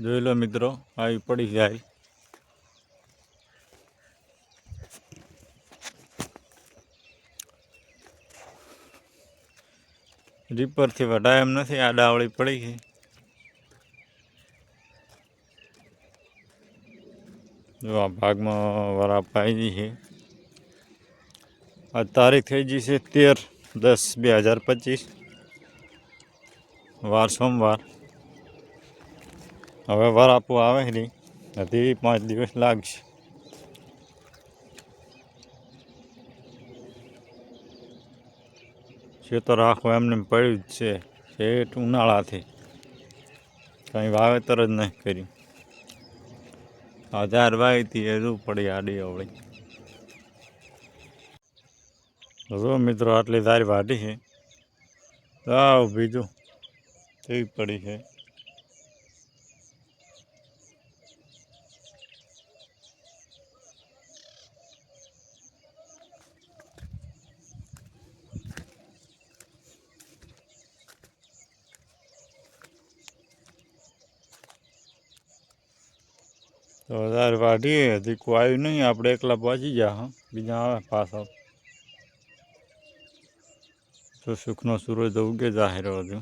જોઈ લો મિત્રો, આવી પડી જાય. રીપરથી વઢાય એમ નથી, આ ડાવળી પડી ગઈ. જો આ ભાગમાં વરાપ આવી છે. આ તારીખ થઈ ગઈ છે તેર દસ બે હજાર પચીસ. વાર સોમવાર. હવે વરાપો આવે નહીં હજી પાંચ દિવસ લાગશે. છે તો રાખો એમને પડ્યું જ છે. શેઠ ઉનાળાથી. કંઈ વાવેતર જ નહીં કર્યું. હજાર વાવી હતી હજુ પડી આડી અવળી. જો મિત્રો, આટલી તારી વાટી છે. આવ બીજું. કેવી પડી છે? તો વધારે વાઢીએ, હજી કોઈ નહીં, આપણે એકલા પહોંચી ગયા, હા. બીજા આવે પાછા. તો સુખનો સૂરજ ઉગે જાહેર હજુ.